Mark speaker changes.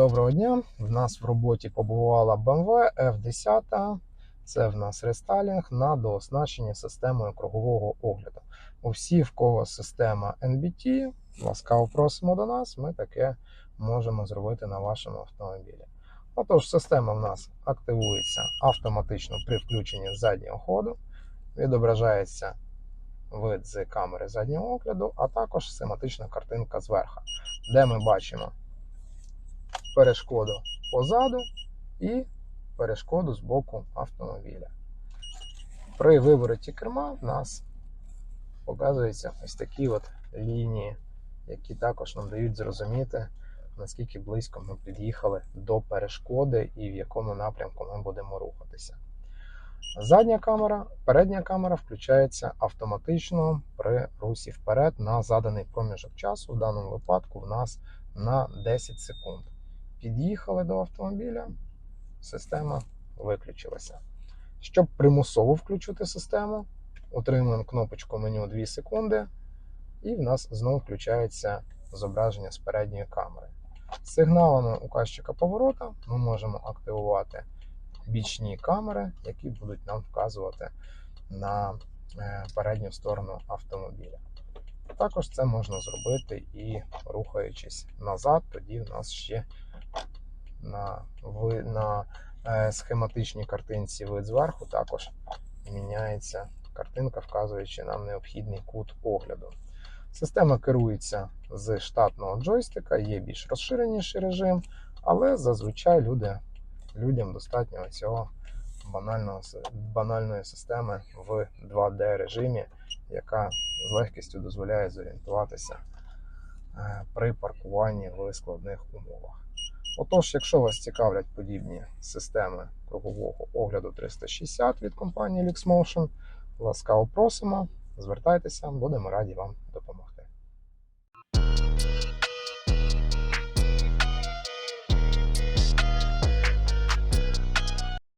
Speaker 1: Доброго дня. В нас в роботі побувала BMW F10. Це в нас рестайлінг на дооснащення системою кругового огляду. Усі, в кого система NBT, ласкаво просимо до нас. Ми таке можемо зробити на вашому автомобілі. Отож, система в нас активується автоматично при включенні заднього ходу. Відображається вид з камери заднього огляду, а також схематична картинка зверху, де ми бачимо перешкоду позаду і перешкоду з боку автомобіля. При вивороті керма в нас показуються ось такі от лінії, які також нам дають зрозуміти, наскільки близько ми під'їхали до перешкоди і в якому напрямку ми будемо рухатися. Задня камера, передня камера включається автоматично при русі вперед на заданий проміжок часу. В даному випадку в нас на 10 секунд. Під'їхали до автомобіля, система виключилася. Щоб примусово включити систему, утримуємо кнопочку меню 2 секунди, і в нас знову включається зображення з передньої камери. Сигналами указчика поворота ми можемо активувати бічні камери, які будуть нам вказувати на е, передню сторону автомобіля. Також це можна зробити і рухаючись назад, тоді в нас ще на, на е, схематичній картинці вид зверху також міняється картинка, вказуючи нам необхідний кут огляду. Система керується з штатного джойстика, є більш розширеніший режим, але зазвичай люди, людям достатньо цього банального, банальної системи в 2D режимі, яка з легкістю дозволяє зорієнтуватися е, при паркуванні в складних умовах. Отож, якщо вас цікавлять подібні системи кругового огляду 360 від компанії LuxMotion, ласкаво просимо, звертайтеся, будемо раді вам допомогти.